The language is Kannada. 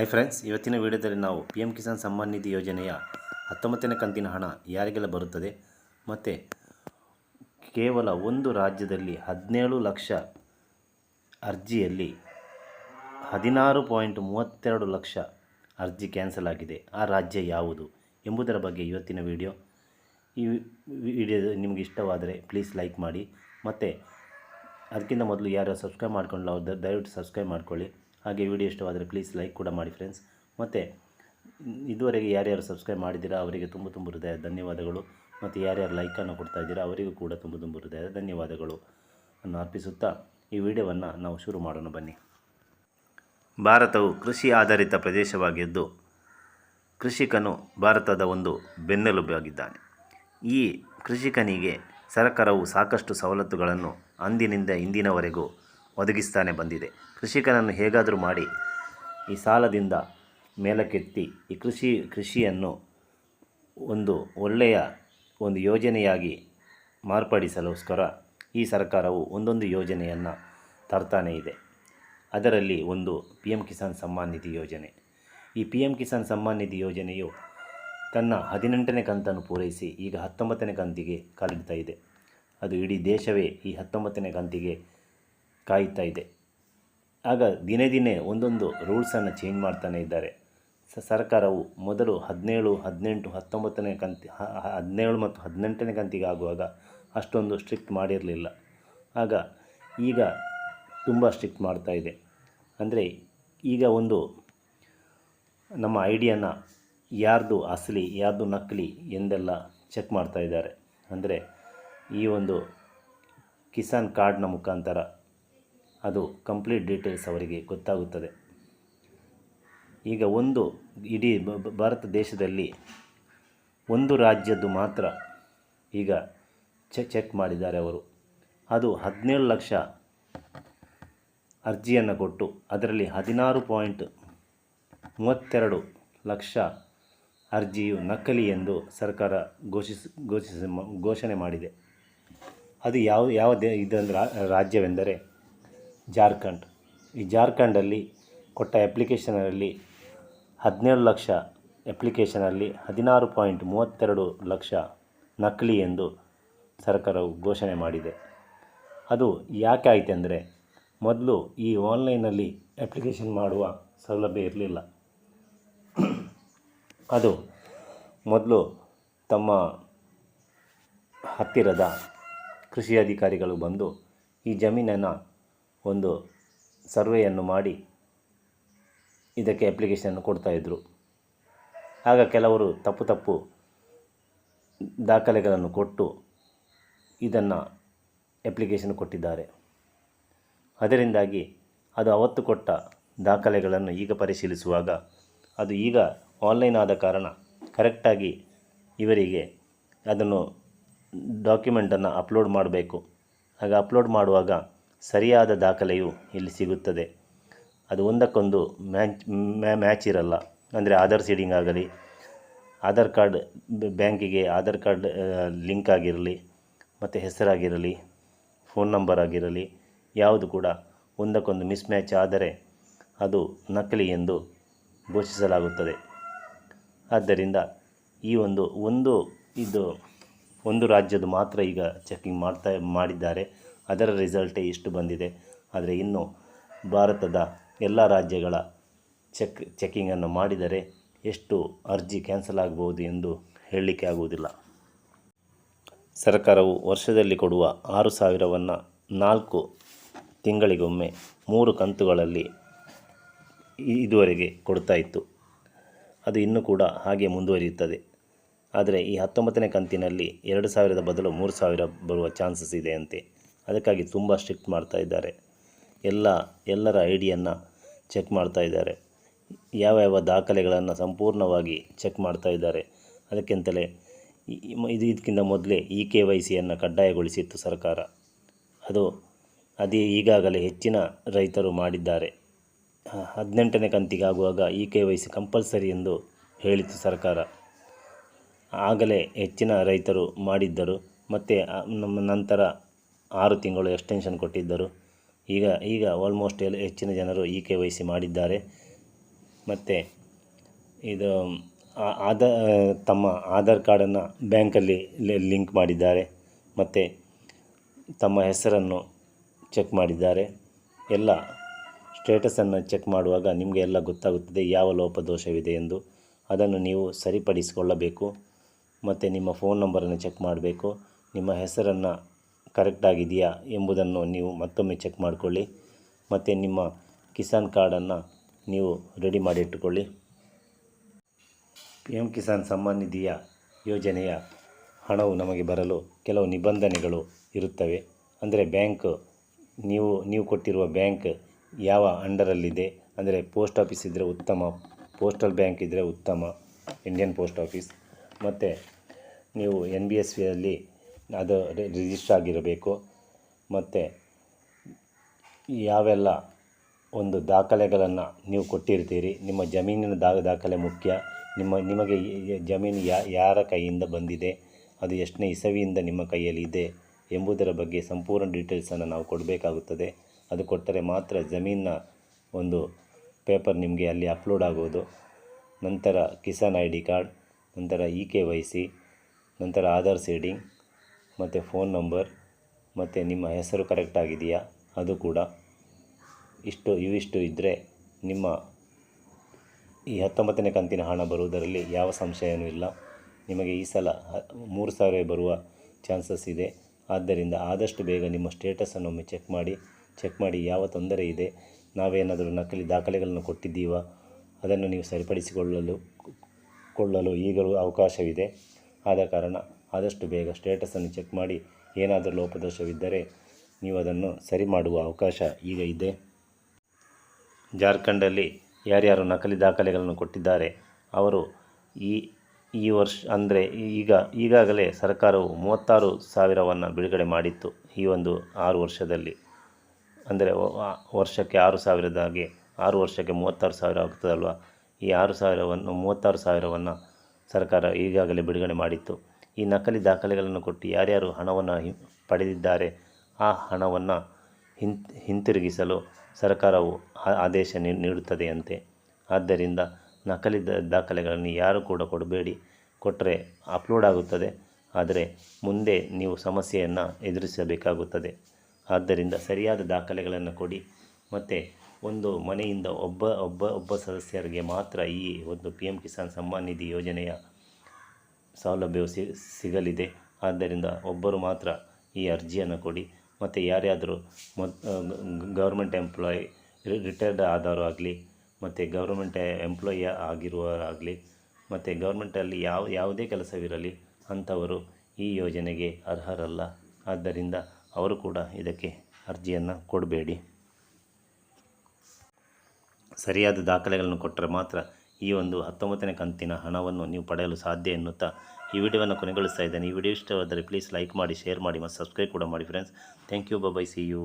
ಹಾಯ್ ಫ್ರೆಂಡ್ಸ್ ಇವತ್ತಿನ ವಿಡಿಯೋದಲ್ಲಿ ನಾವು ಪಿ ಎಂ ಕಿಸಾನ್ ಸಮ್ಮಾನ್ ನಿಧಿ ಯೋಜನೆಯ ಹತ್ತೊಂಬತ್ತನೇ ಕಂತಿನ ಹಣ ಯಾರಿಗೆಲ್ಲ ಬರುತ್ತದೆ? ಮತ್ತು ಕೇವಲ ಒಂದು ರಾಜ್ಯದಲ್ಲಿ ಹದಿನೇಳು ಲಕ್ಷ ಅರ್ಜಿಯಲ್ಲಿ ಹದಿನಾರು ಪಾಯಿಂಟ್ ಮೂವತ್ತೆರಡು ಲಕ್ಷ ಅರ್ಜಿ ಕ್ಯಾನ್ಸಲ್ ಆಗಿದೆ. ಆ ರಾಜ್ಯ ಯಾವುದು ಎಂಬುದರ ಬಗ್ಗೆ ಇವತ್ತಿನ ವಿಡಿಯೋ. ಈ ವಿಡಿಯೋ ನಿಮಗೆ ಇಷ್ಟವಾದರೆ ಪ್ಲೀಸ್ ಲೈಕ್ ಮಾಡಿ. ಮತ್ತು ಅದಕ್ಕಿಂತ ಮೊದಲು ಯಾರು ಸಬ್ಸ್ಕ್ರೈಬ್ ಮಾಡ್ಕೊಂಡಿಲ್ಲ ಅವ್ರು ದಯವಿಟ್ಟು ಸಬ್ಸ್ಕ್ರೈಬ್ ಮಾಡ್ಕೊಳ್ಳಿ. ಹಾಗೆ ವಿಡಿಯೋ ಇಷ್ಟವಾದರೆ ಪ್ಲೀಸ್ ಲೈಕ್ ಕೂಡ ಮಾಡಿ ಫ್ರೆಂಡ್ಸ್ ಮತ್ತು, ಇದುವರೆಗೆ ಯಾರ್ಯಾರು ಸಬ್ಸ್ಕ್ರೈಬ್ ಮಾಡಿದ್ದೀರಾ, ಅವರಿಗೆ ತುಂಬ ತುಂಬ ಹೃದಯ ಧನ್ಯವಾದಗಳು. ಮತ್ತು ಯಾರ್ಯಾರು ಲೈಕನ್ನು ಕೊಡ್ತಾ ಇದ್ದೀರಾ, ಅವರಿಗೂ ಕೂಡ ತುಂಬ ತುಂಬ ಹೃದಯ ಧನ್ಯವಾದಗಳು ಅನ್ನು ಅರ್ಪಿಸುತ್ತಾ ಈ ವಿಡಿಯೋವನ್ನು ನಾವು ಶುರು ಮಾಡೋಣ ಬನ್ನಿ. ಭಾರತವು ಕೃಷಿ ಆಧಾರಿತ ಪ್ರದೇಶವಾಗಿದ್ದು, ಕೃಷಿಕನು ಭಾರತದ ಒಂದು ಬೆನ್ನೆಲುಬಾಗಿದ್ದಾನೆ. ಈ ಕೃಷಿಕನಿಗೆ ಸರ್ಕಾರವು ಸಾಕಷ್ಟು ಸವಲತ್ತುಗಳನ್ನು ಅಂದಿನಿಂದ ಇಂದಿನವರೆಗೂ ಒದಗಿಸ್ತಾನೆ ಬಂದಿದೆ. ಕೃಷಿಕನನ್ನು ಹೇಗಾದರೂ ಮಾಡಿ ಈ ಸಾಲದಿಂದ ಮೇಲಕ್ಕೆತ್ತಿ ಈ ಕೃಷಿ, ಕೃಷಿಯನ್ನು ಒಂದು ಒಳ್ಳೆಯ ಒಂದು ಯೋಜನೆಯಾಗಿ ಮಾರ್ಪಡಿಸಲೋಸ್ಕರ ಈ ಸರ್ಕಾರವು ಒಂದೊಂದು ಯೋಜನೆಯನ್ನು ತರ್ತಾನೇ ಇದೆ. ಅದರಲ್ಲಿ ಒಂದು ಪಿ ಎಂ ಕಿಸಾನ್ ಸಮ್ಮಾನ್ ನಿಧಿ ಯೋಜನೆ. ಈ ಪಿ ಎಂ ಕಿಸಾನ್ ಸಮ್ಮಾನ್ ನಿಧಿ ಯೋಜನೆಯು ತನ್ನ ಹದಿನೆಂಟನೇ ಕಂತನ್ನು ಪೂರೈಸಿ ಈಗ ಹತ್ತೊಂಬತ್ತನೇ ಕಂತಿಗೆ ಕಾಲಿಡ್ತಾ ಇದೆ. ಅದು ಇಡೀ ದೇಶವೇ ಈ ಹತ್ತೊಂಬತ್ತನೇ ಕಂತಿಗೆ ಕಾಯುತ್ತಾ ಇದೆ. ಆಗ ದಿನೇ ದಿನೇ ಒಂದೊಂದು ರೂಲ್ಸನ್ನು ಚೇಂಜ್ ಮಾಡ್ತಾನೆ ಇದ್ದಾರೆ. ಸರ್ಕಾರವು ಮೊದಲು ಹದಿನೇಳು, ಹದಿನೆಂಟು, ಹತ್ತೊಂಬತ್ತನೇ ಕಂತಿ ಹದಿನೇಳು ಮತ್ತು ಹದಿನೆಂಟನೇ ಕಂತಿಗೆ ಆಗುವಾಗ ಅಷ್ಟೊಂದು ಸ್ಟ್ರಿಕ್ಟ್ ಮಾಡಿರಲಿಲ್ಲ. ಆಗ ಈಗ ತುಂಬ ಸ್ಟ್ರಿಕ್ಟ್ ಮಾಡ್ತಾ ಇದೆ. ಅಂದರೆ ಈಗ ಒಂದು ನಮ್ಮ ಐಡಿಯನ್ನು ಯಾರ್ದು ಅಸಲಿ, ಯಾರ್ದು ನಕಲಿ ಎಂದೆಲ್ಲ ಚೆಕ್ ಮಾಡ್ತಾ ಇದ್ದಾರೆ. ಅಂದರೆ ಈ ಒಂದು ಕಿಸಾನ್ ಕಾರ್ಡ್ನ ಮುಖಾಂತರ ಅದು ಕಂಪ್ಲೀಟ್ ಡೀಟೇಲ್ಸ್ ಅವರಿಗೆ ಗೊತ್ತಾಗುತ್ತದೆ. ಈಗ ಒಂದು ಇಡೀ ಭಾರತ ದೇಶದಲ್ಲಿ ಒಂದು ರಾಜ್ಯದ್ದು ಮಾತ್ರ ಈಗ ಚೆಕ್ ಮಾಡಿದ್ದಾರೆ ಅವರು. ಅದು ಹದಿನೇಳು ಲಕ್ಷ ಅರ್ಜಿಯನ್ನು ಕೊಟ್ಟು ಅದರಲ್ಲಿ ಹದಿನಾರು ಪಾಯಿಂಟ್ ಮೂವತ್ತೆರಡು ಲಕ್ಷ ಅರ್ಜಿಯು ನಕಲಿ ಎಂದು ಸರ್ಕಾರ ಘೋಷಿಸಿ ಘೋಷಿಸಿ, ಘೋಷಣೆ ಮಾಡಿದೆ. ಅದು ಯಾವ ಯಾವ ದೇ ಇದೊಂದು ರಾ- ರಾಜ್ಯವೆಂದರೆ ಜಾರ್ಖಂಡ್. ಈ ಜಾರ್ಖಂಡಲ್ಲಿ ಕೊಟ್ಟ ಅಪ್ಲಿಕೇಶನಲ್ಲಿ ಹದಿನೇಳು ಲಕ್ಷ ಅಪ್ಲಿಕೇಶನಲ್ಲಿ ಹದಿನಾರು ಪಾಯಿಂಟ್ ಮೂವತ್ತೆರಡು ಲಕ್ಷ ನಕಲಿ ಎಂದು ಸರ್ಕಾರವು ಘೋಷಣೆ ಮಾಡಿದೆ. ಅದು ಯಾಕೆ ಆಯಿತೆಂದರೆ ಮೊದಲು ಈ ಆನ್ಲೈನಲ್ಲಿ ಅಪ್ಲಿಕೇಶನ್ ಮಾಡುವ ಸೌಲಭ್ಯ ಇರಲಿಲ್ಲ. ಅದು ಮೊದಲು ತಮ್ಮ ಹತ್ತಿರದ ಕೃಷಿ ಅಧಿಕಾರಿಗಳು ಬಂದು ಈ ಜಮೀನನ್ನು ಒಂದು ಸರ್ವೆಯನ್ನು ಮಾಡಿ ಇದಕ್ಕೆ ಅಪ್ಲಿಕೇಶನನ್ನು ಕೊಡ್ತಾಯಿದ್ರು ಆಗ ಕೆಲವರು ತಪ್ಪು ತಪ್ಪು ದಾಖಲೆಗಳನ್ನು ಕೊಟ್ಟು ಇದನ್ನು ಅಪ್ಲಿಕೇಶನ್ ಕೊಟ್ಟಿದ್ದಾರೆ. ಅದರಿಂದಾಗಿ ಅದು ಅವತ್ತು ಕೊಟ್ಟ ದಾಖಲೆಗಳನ್ನು ಈಗ ಪರಿಶೀಲಿಸುವಾಗ ಅದು ಈಗ ಆನ್ಲೈನ್ ಆದ ಕಾರಣ ಕರೆಕ್ಟಾಗಿ ಇವರಿಗೆ ಅದನ್ನು ಡಾಕ್ಯುಮೆಂಟನ್ನು ಅಪ್ಲೋಡ್ ಮಾಡಬೇಕು. ಆಗ ಅಪ್ಲೋಡ್ ಮಾಡುವಾಗ ಸರಿಯಾದ ದಾಖಲೆಯು ಇಲ್ಲಿ ಸಿಗುತ್ತದೆ. ಅದು ಒಂದಕ್ಕೊಂದು ಮ್ಯಾಚ್, ಮ್ಯಾ, ಮ್ಯಾಚ್ ಇರಲ್ಲ. ಅಂದರೆ ಆಧಾರ್ ಸೀಡಿಂಗ್ ಆಗಲಿ, ಆಧಾರ್ ಕಾರ್ಡ್ ಬ್ಯಾಂಕಿಗೆ ಆಧಾರ್ ಕಾರ್ಡ್ ಲಿಂಕ್ ಆಗಿರಲಿ, ಮತ್ತು ಹೆಸರಾಗಿರಲಿ, ಫೋನ್ ನಂಬರ್ ಆಗಿರಲಿ, ಯಾವುದು ಕೂಡ ಒಂದಕ್ಕೊಂದು ಮಿಸ್ ಮ್ಯಾಚ್ ಆದರೆ ಅದು ನಕಲಿ ಎಂದು ಘೋಷಿಸಲಾಗುತ್ತದೆ. ಆದ್ದರಿಂದ ಈ ಒಂದು ಒಂದು ಇದು ಒಂದು ರಾಜ್ಯದ ಮಾತ್ರ ಈಗ ಚೆಕಿಂಗ್ ಮಾಡ್ತಾ, ಮಾಡಿದ್ದಾರೆ. ಅದರ ರಿಸಲ್ಟೇ ಇಷ್ಟು ಬಂದಿದೆ. ಆದರೆ ಇನ್ನು ಭಾರತದ ಎಲ್ಲ ರಾಜ್ಯಗಳ ಚೆಕ್ ಚೆಕ್ಕಿಂಗನ್ನು ಮಾಡಿದರೆ ಎಷ್ಟು ಅರ್ಜಿ ಕ್ಯಾನ್ಸಲ್ ಆಗಬಹುದು ಎಂದು ಹೇಳಲಿಕ್ಕೆ ಆಗುವುದಿಲ್ಲ. ಸರ್ಕಾರವು ವರ್ಷದಲ್ಲಿ ಕೊಡುವ ಆರು ಸಾವಿರವನ್ನು ನಾಲ್ಕು ತಿಂಗಳಿಗೊಮ್ಮೆ ಮೂರು ಕಂತುಗಳಲ್ಲಿ ಇದುವರೆಗೆ ಕೊಡ್ತಾ ಇತ್ತು. ಅದು ಇನ್ನೂ ಕೂಡ ಹಾಗೆ ಮುಂದುವರಿಯುತ್ತದೆ. ಆದರೆ ಈ ಹತ್ತೊಂಬತ್ತನೇ ಕಂತಿನಲ್ಲಿ ಎರಡು ಸಾವಿರದ ಬದಲು ಮೂರು ಸಾವಿರ ಬರುವ ಚಾನ್ಸಸ್ ಇದೆ ಅಂತೆ. ಅದಕ್ಕಾಗಿ ತುಂಬ ಸ್ಟ್ರಿಕ್ಟ್ ಮಾಡ್ತಾ ಇದ್ದಾರೆ. ಎಲ್ಲ, ಎಲ್ಲರ ಐ ಡಿಯನ್ನು ಚೆಕ್ ಮಾಡ್ತಾ ಇದ್ದಾರೆ. ಯಾವ ಯಾವ ದಾಖಲೆಗಳನ್ನು ಸಂಪೂರ್ಣವಾಗಿ ಚೆಕ್ ಮಾಡ್ತಾ ಇದ್ದಾರೆ. ಅದಕ್ಕೆಂತಲೇ ಇದು ಇದಕ್ಕಿಂತ ಮೊದಲೇ ಇ ಕೆ ವೈ ಸಿಯನ್ನು ಕಡ್ಡಾಯಗೊಳಿಸಿತ್ತು ಸರ್ಕಾರ. ಅದು, ಅದೇ ಈಗಾಗಲೇ ಹೆಚ್ಚಿನ ರೈತರು ಮಾಡಿದ್ದಾರೆ. ಹದಿನೆಂಟನೇ ಕಂತಿಗಾಗುವಾಗ E K Y C compulsory ಎಂದು ಹೇಳಿತ್ತು ಸರ್ಕಾರ. ಆಗಲೇ ಹೆಚ್ಚಿನ ರೈತರು ಮಾಡಿದ್ದರು. ಮತ್ತು ನಮ್ಮ ನಂತರ ಆರು ತಿಂಗಳು ಎಕ್ಸ್ಟೆನ್ಷನ್ ಕೊಟ್ಟಿದ್ದರು. ಈಗ ಈಗ ಆಲ್ಮೋಸ್ಟ್ ಎಲ್ಲ ಹೆಚ್ಚಿನ ಜನರು ಇ ಕೆ ವೈ ಸಿ ಮಾಡಿದ್ದಾರೆ. ಮತ್ತು ಇದು ಆಧಾ ತಮ್ಮ ಆಧಾರ್ ಕಾರ್ಡನ್ನು ಬ್ಯಾಂಕಲ್ಲಿ ಲಿಂಕ್ ಮಾಡಿದ್ದಾರೆ. ಮತ್ತು ತಮ್ಮ ಹೆಸರನ್ನು ಚೆಕ್ ಮಾಡಿದ್ದಾರೆ. ಎಲ್ಲ ಸ್ಟೇಟಸನ್ನು ಚೆಕ್ ಮಾಡುವಾಗ ನಿಮಗೆ ಎಲ್ಲ ಗೊತ್ತಾಗುತ್ತದೆ ಯಾವ ಲೋಪದೋಷವಿದೆ ಎಂದು. ಅದನ್ನು ನೀವು ಸರಿಪಡಿಸಿಕೊಳ್ಳಬೇಕು. ಮತ್ತು ನಿಮ್ಮ ಫೋನ್ ನಂಬರನ್ನು ಚೆಕ್ ಮಾಡಬೇಕು. ನಿಮ್ಮ ಹೆಸರನ್ನು ಕರೆಕ್ಟಾಗಿದೆಯಾ ಎಂಬುದನ್ನು ನೀವು ಮತ್ತೊಮ್ಮೆ ಚೆಕ್ ಮಾಡಿಕೊಳ್ಳಿ. ಮತ್ತು ನಿಮ್ಮ ಕಿಸಾನ್ ಕಾರ್ಡನ್ನು ನೀವು ರೆಡಿ ಮಾಡಿ ಇಟ್ಟುಕೊಳ್ಳಿ ಪಿ ಎಂ ಕಿಸಾನ್ ಸಮ್ಮಾನ್ ನಿಧಿಯ ಯೋಜನೆಯ ಹಣವು ನಮಗೆ ಬರಲು ಕೆಲವು ನಿಬಂಧನೆಗಳು ಇರುತ್ತವೆ. ಅಂದರೆ ಬ್ಯಾಂಕ್, ನೀವು ನೀವು ಕೊಟ್ಟಿರುವ ಬ್ಯಾಂಕ್ ಯಾವ ಅಂಡರಲ್ಲಿದೆ? ಅಂದರೆ ಪೋಸ್ಟ್ ಆಫೀಸ್ ಇದ್ದರೆ ಉತ್ತಮ, ಪೋಸ್ಟಲ್ ಬ್ಯಾಂಕ್ ಇದ್ದರೆ ಉತ್ತಮ, ಇಂಡಿಯನ್ ಪೋಸ್ಟ್ ಆಫೀಸ್. ಮತ್ತು ನೀವು ಎನ್ ಬಿ ಎಸ್ ವಿಯಲ್ಲಿ ಅದು ರಿಜಿಸ್ಟರ್ ಆಗಿರಬೇಕು. ಮತ್ತು ಯಾವೆಲ್ಲ ಒಂದು ದಾಖಲೆಗಳನ್ನು ನೀವು ಕೊಟ್ಟಿರ್ತೀರಿ, ನಿಮ್ಮ ಜಮೀನಿನ ದಾಖಲೆ ಮುಖ್ಯ, ನಿಮ್ಮ, ನಿಮಗೆ ಜಮೀನು ಯಾರ ಕೈಯಿಂದ ಬಂದಿದೆ, ಅದು ಎಷ್ಟನೇ ಇಸವಿಯಿಂದ ನಿಮ್ಮ ಕೈಯಲ್ಲಿ ಇದೆ ಎಂಬುದರ ಬಗ್ಗೆ ಸಂಪೂರ್ಣ ಡೀಟೇಲ್ಸನ್ನು ನಾವು ಕೊಡಬೇಕಾಗುತ್ತದೆ. ಅದು ಕೊಟ್ಟರೆ ಮಾತ್ರ ಜಮೀನಿನ ಒಂದು ಪೇಪರ್ ನಿಮಗೆ ಅಲ್ಲಿ ಅಪ್ಲೋಡ್ ಆಗೋದು. ನಂತರ ಕಿಸಾನ್ ಐ ಡಿ ಕಾರ್ಡ್, ನಂತರ ಇ ಕೆ ವೈ ಸಿ, ನಂತರ ಆಧಾರ್ ಸೀಡಿಂಗ್ ಮತ್ತು ಫೋನ್ ನಂಬರ್, ಮತ್ತು ನಿಮ್ಮ ಹೆಸರು ಕರೆಕ್ಟಾಗಿದೆಯಾ ಅದು ಕೂಡ ಇಷ್ಟು, ಇವಿಷ್ಟು ಇದ್ದರೆ ನಿಮ್ಮ ಈ ಹತ್ತೊಂಬತ್ತನೇ ಕಂತಿನ ಹಣ ಬರುವುದರಲ್ಲಿ ಯಾವ ಸಂಶಯವೂ ಇಲ್ಲ. ನಿಮಗೆ ಈ ಸಲ ಮೂರು ಸಾವಿರ ಬರುವ ಚಾನ್ಸಸ್ ಇದೆ. ಆದ್ದರಿಂದ ಆದಷ್ಟು ಬೇಗ ನಿಮ್ಮ ಸ್ಟೇಟಸನ್ನು ಒಮ್ಮೆ ಚೆಕ್ ಮಾಡಿ ಚೆಕ್ ಮಾಡಿ ಯಾವ ತೊಂದರೆ ಇದೆ, ನಾವೇನಾದರೂ ನಕಲಿ ದಾಖಲೆಗಳನ್ನು ಕೊಟ್ಟಿದ್ದೀವ, ಅದನ್ನು ನೀವು ಸರಿಪಡಿಸಿಕೊಳ್ಳಲು, ಕೊಳ್ಳಲು ಈಗಲೂ ಅವಕಾಶವಿದೆ. ಆದ ಕಾರಣ ಆದಷ್ಟು ಬೇಗ ಸ್ಟೇಟಸನ್ನು ಚೆಕ್ ಮಾಡಿ ಏನಾದರೂ ಲೋಪದೋಷವಿದ್ದರೆ ನೀವು ಅದನ್ನು ಸರಿ ಮಾಡುವ ಅವಕಾಶ ಈಗ ಇದೆ. ಜಾರ್ಖಂಡಲ್ಲಿ ಯಾರ್ಯಾರು ನಕಲಿ ದಾಖಲೆಗಳನ್ನು ಕೊಟ್ಟಿದ್ದಾರೆ, ಅವರು ಈ ಈ ವರ್ಷ ಅಂದರೆ ಈಗ, ಈಗಾಗಲೇ ಸರ್ಕಾರವು ಮೂವತ್ತಾರು ಸಾವಿರವನ್ನು ಬಿಡುಗಡೆ ಮಾಡಿತ್ತು ಈ ಒಂದು ಆರು ವರ್ಷದಲ್ಲಿ. ಅಂದರೆ ವರ್ಷಕ್ಕೆ ಆರು ಸಾವಿರದ ಹಾಗೆ, ಆರು ವರ್ಷಕ್ಕೆ ಮೂವತ್ತಾರು ಸಾವಿರ ಆಗ್ತದಲ್ವ? ಈ ಆರು ಸಾವಿರವನ್ನು, ಮೂವತ್ತಾರು ಸಾವಿರವನ್ನು ಸರ್ಕಾರ ಈಗಾಗಲೇ ಬಿಡುಗಡೆ ಮಾಡಿತ್ತು. ಈ ನಕಲಿ ದಾಖಲೆಗಳನ್ನು ಕೊಟ್ಟು ಯಾರ್ಯಾರು ಹಣವನ್ನು ಪಡೆದಿದ್ದಾರೆ, ಆ ಹಣವನ್ನು ಹಿಂ, ಹಿಂತಿರುಗಿಸಲು ಸರ್ಕಾರವು ಆದೇಶ ನೀಡುತ್ತದೆಯಂತೆ. ಆದ್ದರಿಂದ ನಕಲಿ ದಾಖಲೆಗಳನ್ನು ಯಾರು ಕೂಡ ಕೊಡಬೇಡಿ. ಕೊಟ್ಟರೆ ಅಪ್ಲೋಡ್ ಆಗುತ್ತದೆ. ಆದರೆ ಮುಂದೆ ನೀವು ಸಮಸ್ಯೆಯನ್ನು ಎದುರಿಸಬೇಕಾಗುತ್ತದೆ. ಆದ್ದರಿಂದ ಸರಿಯಾದ ದಾಖಲೆಗಳನ್ನು ಕೊಡಿ. ಮತ್ತು ಒಂದು ಮನೆಯಿಂದ ಒಬ್ಬ ಒಬ್ಬ ಒಬ್ಬ ಸದಸ್ಯರಿಗೆ ಮಾತ್ರ ಈ ಒಂದು ಪಿ ಎಂ ಕಿಸಾನ್ ಸಮ್ಮಾನ್ ನಿಧಿ ಯೋಜನೆಯ ಸೌಲಭ್ಯವು ಸಿಗಲಿದೆ. ಆದ್ದರಿಂದ ಒಬ್ಬರು ಮಾತ್ರ ಈ ಅರ್ಜಿಯನ್ನು ಕೊಡಿ. ಮತ್ತು ಯಾರ್ಯಾದರೂ ಮೊದ್ ಗೌರ್ಮೆಂಟ್ ಎಂಪ್ಲಾಯ್ ರಿಟೈರ್ಡ್ ಆದವರು ಆಗಲಿ, ಮತ್ತು ಗೌರ್ಮೆಂಟ್ ಎಂಪ್ಲಾಯಿ ಆಗಿರುವವರಾಗಲಿ ಮತ್ತು ಗೌರ್ಮೆಂಟಲ್ಲಿ ಯಾವ, ಯಾವುದೇ ಕೆಲಸವಿರಲಿ, ಅಂಥವರು ಈ ಯೋಜನೆಗೆ ಅರ್ಹರಲ್ಲ. ಆದ್ದರಿಂದ ಅವರು ಕೂಡ ಇದಕ್ಕೆ ಅರ್ಜಿಯನ್ನು ಕೊಡಬೇಡಿ. ಸರಿಯಾದ ದಾಖಲೆಗಳನ್ನು ಕೊಟ್ಟರೆ ಮಾತ್ರ ಈ ಒಂದು ಹತ್ತೊಂಬತ್ತನೇ ಕಂತಿನ ಹಣವನ್ನು ನೀವು ಪಡೆಯಲು ಸಾಧ್ಯ ಎನ್ನುತ್ತಾ ಈ ವಿಡಿಯೋವನ್ನು ಕೊನೆಗೊಳಿಸ್ತಾ ಇದ್ದೇನೆ. ಈ ವಿಡಿಯೋ ಇಷ್ಟವಾದರೆ ಪ್ಲೀಸ್ ಲೈಕ್ ಮಾಡಿ ಶೇರ್ ಮಾಡಿ ಮತ್ತು ಸಬ್ಸ್ಕ್ರೈಬ್ ಕೂಡ ಮಾಡಿ friends thank you bye see you